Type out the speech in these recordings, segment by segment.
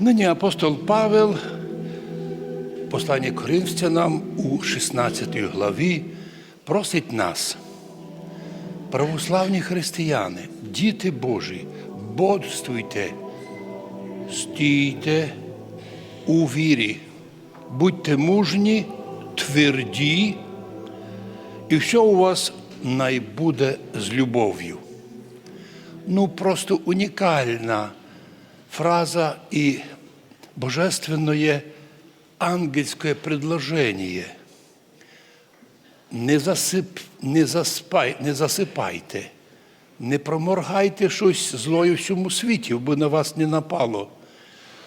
Нині апостол Павел, послання Коринфянам у 16 главі, просить нас, православні християни, діти Божі, бодрствуйте, стійте у вірі, будьте мужні, тверді, і все у вас найбуде з любов'ю. Ну, просто унікальна фраза и божественное ангельское предложение. Не, засип, не, заспай, не засипайте, не проморгайте щось злою всьому світі, бо на вас не напало.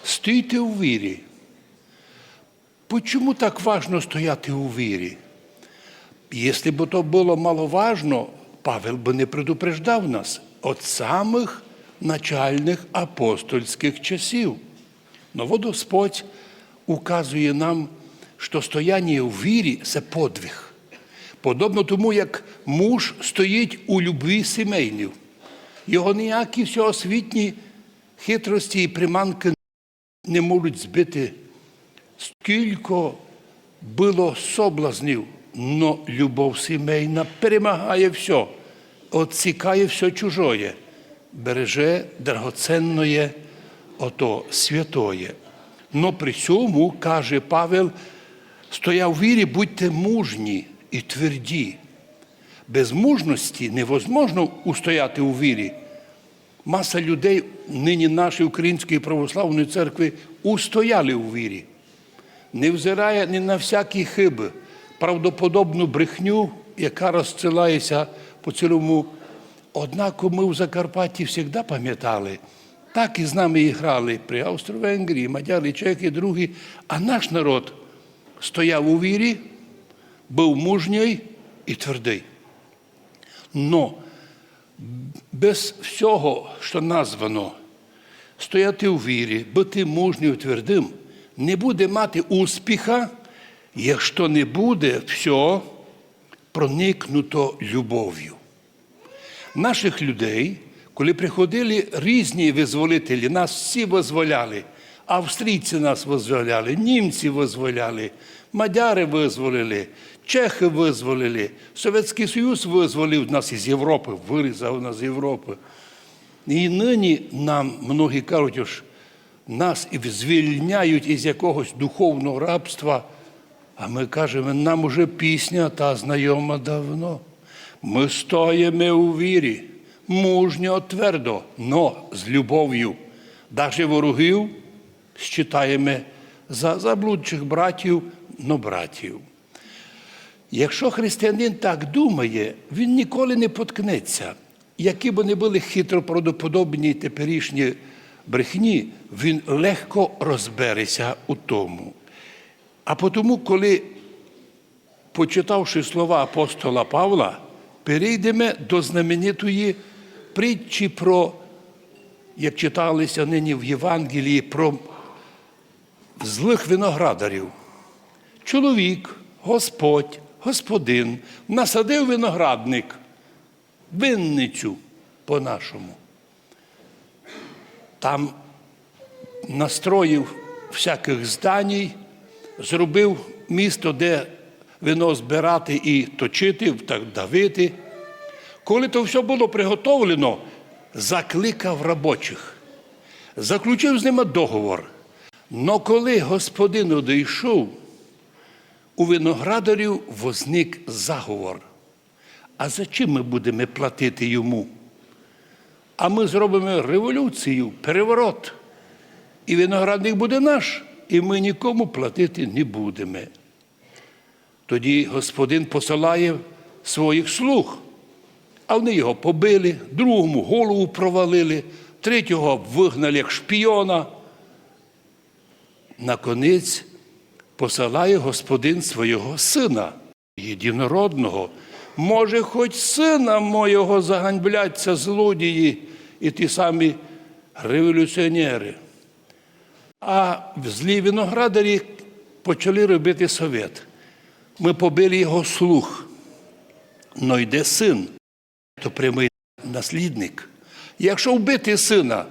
Стійте у вірі. Почому так важно стояти у вірі? Якщо б то було маловажно, Павел би не предупреждав нас від самих начальних апостольських часів. Но вот Господь указує нам, що стояння у вірі це подвиг. Подобно тому, як муж стоїть у любві сімейній. Його ніякі всеосвітні хитрості і приманки не можуть збити. Скільки було соблазнів, но любов сімейна перемагає все, отсікає все чужое, береже драгоценне, ото святоє. Но при цьому, каже Павел, стоя в вірі, будьте мужні і тверді. Без мужності невозможно устояти у вірі. Маса людей нині нашої Української православної церкви устояли у вірі не взирає ні на всякі хиби, правдоподобну брехню, яка розсилається по цілому. Однак ми в Закарпатті завжди пам'ятали, так і з нами і грали при Австро-Венгрії, Мадяри, Чехи, другі, а наш народ стояв у вірі, був мужній і твердий. Но без всього, що названо, стояти у вірі, бути мужнім і твердим, не буде мати успіха, якщо не буде все проникнуто любов'ю. Наших людей, коли приходили різні визволителі, нас всі визволяли. Австрійці нас визволяли, німці визволяли, мадяри визволили, чехи визволили, Совєтський Союз визволив нас із Європи, вирізав нас з Європи. І нині нам многі кажуть, що нас звільняють із якогось духовного рабства, а ми кажемо, нам уже пісня та знайома давно. Ми стоїмо у вірі, мужньо твердо, но з любов'ю. Даже ворогів считаємо за заблудчих братів, но братів. Якщо християнин так думає, він ніколи не поткнеться. Які б не були хитроправдоподобні теперішні брехні, він легко розбереться у тому. А тому, коли, почитавши слова апостола Павла, перейдемо до знаменитої притчі про, як читалися нині в Євангелії, про злих виноградарів. Чоловік, Господь, господин насадив виноградник, винницю по-нашому. Там настроїв всяких зданій, зробив місто, де вино збирати і точити, давити. Коли то все було приготовлено, закликав робочих, заключив з ними договор. Но коли господин одійшов, у виноградарів возник заговор. А за чим ми будемо платити йому? А ми зробимо революцію, переворот. І виноградник буде наш, і ми нікому платити не будемо. Тоді господин посилає своїх слуг, а вони його побили, другому голову провалили, третього вигнали як шпіона. Наконець посилає господин свого сина, єдинородного. Може, хоч сина моєго заганьбляться злодії і ті самі революціонери. А в злі виноградарі почали робити совет. Ми побили його слух. Но йде син, то прямий наслідник. Якщо вбити сина,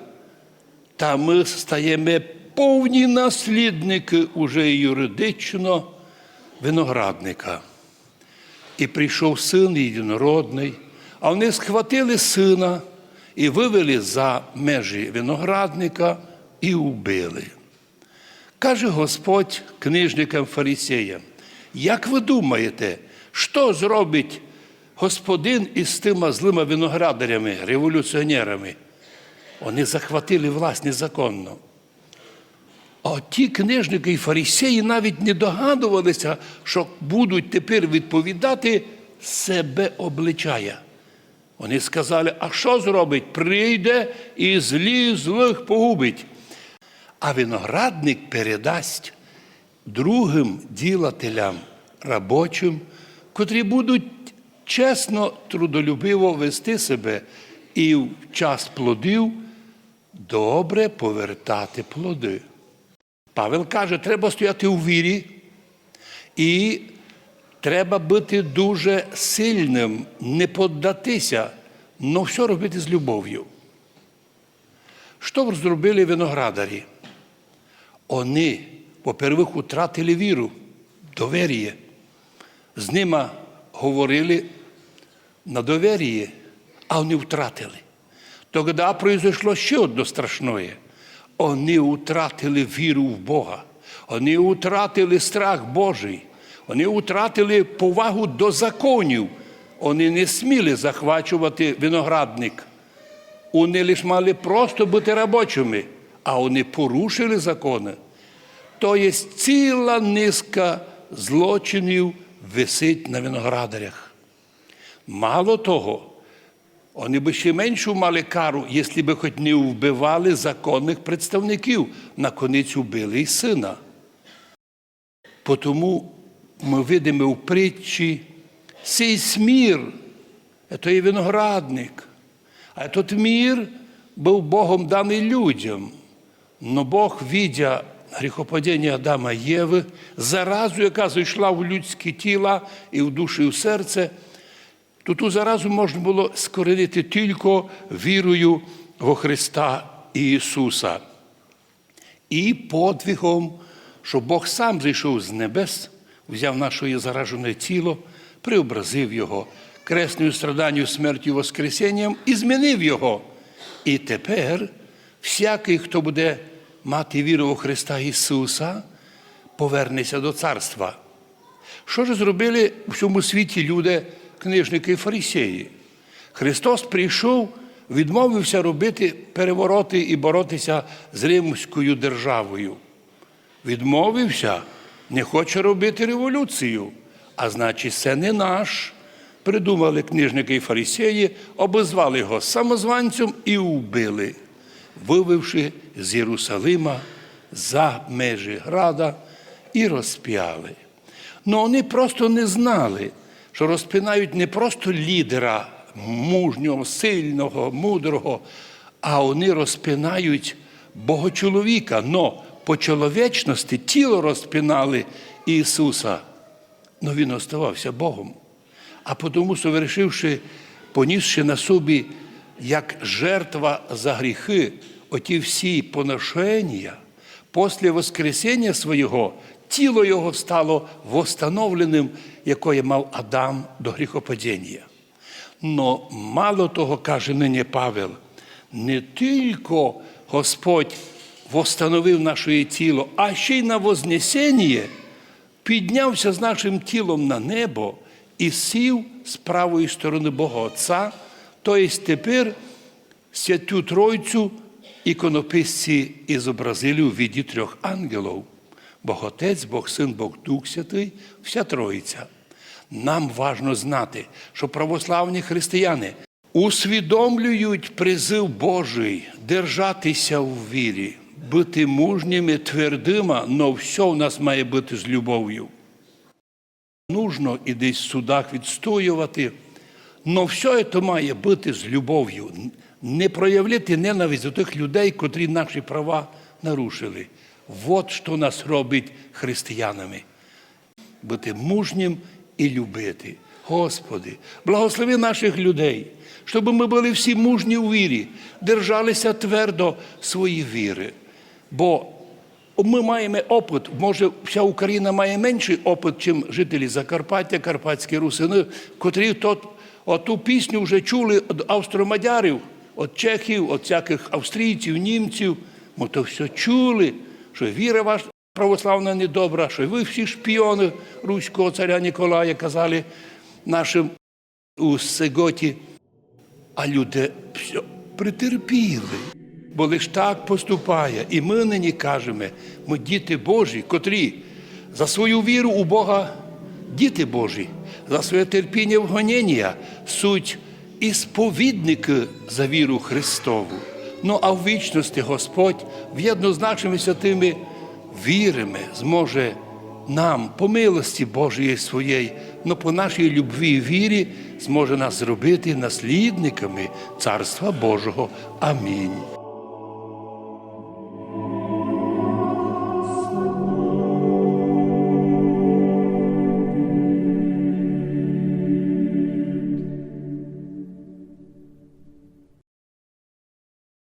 та ми стаємо повні наслідники уже юридично виноградника. І прийшов син єдинородний, а вони схватили сина і вивели за межі виноградника і убили. Каже Господь книжникам фарисеям, як ви думаєте, що зробить господин із тими злими виноградарями, революціонерами? Вони захватили власть незаконно. А ті книжники і фарисеї навіть не догадувалися, що будуть тепер відповідати себе обличає. Вони сказали, а що зробить? Прийде і злі злих погубить. А виноградник передасть другим ділателям, робочим, котрі будуть чесно, трудолюбиво вести себе і в час плодів добре повертати плоди. Павел каже, треба стояти у вірі і треба бути дуже сильним, не поддатися, але все робити з любов'ю. Що зробили виноградарі? Вони, по-первых, втратили віру, довір'я. З ними говорили на довір'ї, а вони втратили. Тоді произошло ще одне страшне. Вони втратили віру в Бога. Вони втратили страх Божий. Вони втратили повагу до законів. Вони не сміли захвачувати виноградник. Вони лише мали просто бути робочими, а вони порушили закони. То є ціла низка злочинів висить на виноградарях. Мало того, вони би ще меншу мали кару, якщо б хоч не вбивали законних представників, на конець вбили і сина. Тому ми видимо в притчі цей смір, це є виноградник. А тот мір був Богом даний людям. Но Бог, видя гріхопадіння Адама і Єви, заразу, яка зайшла в людське тіло і в душу, і в серце, то ту заразу можна було скоренити тільки вірою во Христа Ісуса. І подвигом, що Бог сам зайшов з небес, взяв наше заражене тіло, преобразив його кресною страданню, смертю, Воскресенням і змінив його. І тепер всякий, хто буде мати віру у Христа Ісуса, повернеться до царства. Що ж зробили в цьому світі люди, книжники і фарисеї? Христос прийшов, відмовився робити перевороти і боротися з Римською державою. Відмовився, не хоче робити революцію, а значить, це не наш. Придумали книжники і фарисеї, обозвали його самозванцем і вбили, вививши з Єрусалима за межі града і розп'яли. Ну вони просто не знали, що розпинають не просто лідера мужнього, сильного, мудрого, а вони розпинають Богочоловіка. Но по чоловічності тіло розпинали Ісуса, але Він оставався Богом. А тому, совершивши, понісши на собі як жертва за гріхи, оті всі поношення, після Воскресення свого тіло його стало восстановленим, якое мав Адам до гріхопадіння. Но мало того, каже нині Павел, не тільки Господь восстановив наше тіло, а ще й на Вознесення піднявся з нашим тілом на небо і сів з правої сторони Бога Отця, тобто тепер святу Тройцю іконописці і зобразили у віді трьох ангелів. Бог Отець, Бог Син, Бог Дух Святий, вся Троїця. Нам важно знати, що православні християни усвідомлюють призив Божий держатися в вірі, бути мужніми, твердими, але все у нас має бути з любов'ю. Нужно і десь в судах відстоювати, але все це має бути з любов'ю. Не проявляти ненависть до тих людей, котрі наші права нарушили. От що нас робить християнами. Бути мужнім і любити. Господи, благослови наших людей, щоб ми були всі мужні у вірі, держалися твердо свої віри. Бо ми маємо опит. Може, вся Україна має менший опит, ніж жителі Закарпаття, Карпатські русини, котрі тот, оту пісню вже чули від австромадярів, від чехів, від всяких австрійців, німців. Ми то все чули, що віра ваша православна недобра, що ви всі шпіони руського царя Ніколая казали нашим у Сеготі. А люди все притерпіли, бо лиш так поступає. І ми нині кажемо, ми діти Божі, котрі за свою віру у Бога, діти Божі, за своє терпіння в гоніння, суть і сповідники за віру Христову. Ну а в вічності Господь в'єдно з нашими святими вірами зможе нам по милості Божої своєї, но по нашій любві і вірі зможе нас зробити наслідниками Царства Божого. Амінь.